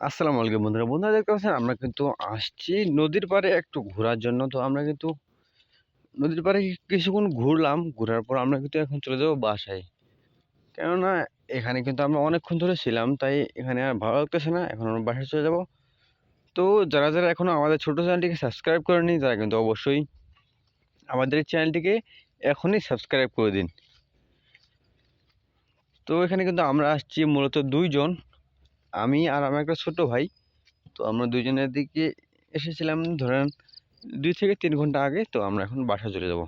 আসসালামু আলাইকুম বন্ধুরা। বন্ধুরা দেখতে পাচ্ছেন, আমরা কিন্তু আসছি নদীর পাড়ে একটু ঘোরার জন্য। তো আমরা কিন্তু নদীর পাড়ে কিছুক্ষণ ঘুরলাম। ঘোরার পর আমরা কিন্তু এখন চলে যাব বাসায়। কেননা এখানে কিন্তু আমরা অনেকক্ষণ ধরে ছিলাম, তাই এখানে আর ভালো লাগতেছে না। এখন আমরা বাসায় চলে যাব। তো যারা যারা এখনও আমাদের ছোটো চ্যানেলটিকে সাবস্ক্রাইব করেনি, তারা কিন্তু অবশ্যই আমাদের চ্যানেলটিকে এখনই সাবস্ক্রাইব করে দিন। তো এখানে কিন্তু আমরা আসছি মূলত দুইজন। আমি আর আমার একটা ছোট ভাই, তো আমরা দুইজনের দিকে এসেছিলাম ধরেন দুই থেকে তিন ঘণ্টা আগে, তো আমরা এখন বাসা চলে যাব।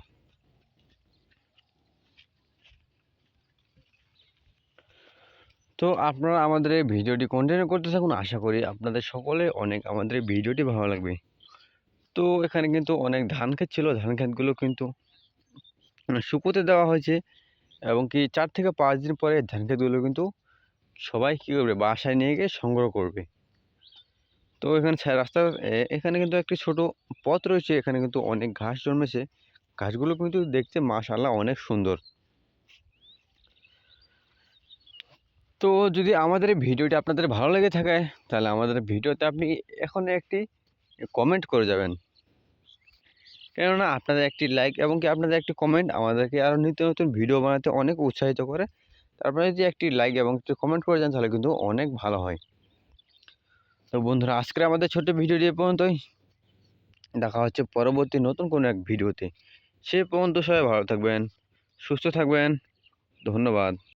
তো আপনারা আমাদের এই ভিডিওটি কন্টিনিউ করতে থাকুন, আশা করি আপনাদের সকলে অনেক আমাদের ভিডিওটি ভালো লাগবে। তো এখানে কিন্তু অনেক ধান ক্ষেত ছিল, ধান ক্ষেতগুলো কিন্তু শুকোতে দেওয়া হয়েছে এবং কি চার থেকে পাঁচ দিন পরে ধান ক্ষেতগুলো কিন্তু সবাই কী করবে? বাসায় নিয়ে গিয়ে সংগ্রহ করবে। তো এখানে রাস্তার এখানে কিন্তু একটি ছোট পথ রয়েছে। এখানে কিন্তু অনেক ঘাস জন্মেছে। ঘাসগুলো কিন্তু দেখতে মাশাআল্লাহ অনেক সুন্দর। তো যদি আমাদের এই ভিডিওটি আপনাদের ভালো লেগে থাকে, তাহলে আমাদের ভিডিওতে আপনি এখন একটি কমেন্ট করে যাবেন। কেননা আপনাদের একটি লাইক এবং কি আপনাদের একটি কমেন্ট আমাদেরকে আরও নিত্য নতুন ভিডিও বানাতে অনেক উৎসাহিত করে। তারপরে যদি একটি লাইক এবং একটি কমেন্ট করে দেন, তাহলে কিন্তু অনেক ভালো হয়। তো বন্ধুরা, আজকের আমাদের ছোট ভিডিওটি পর্যন্তই। দেখা হচ্ছে পরবর্তী নতুন কোনো এক ভিডিওতে সে পর্যন্ত সবাই ভালো থাকবেন, সুস্থ থাকবেন। ধন্যবাদ।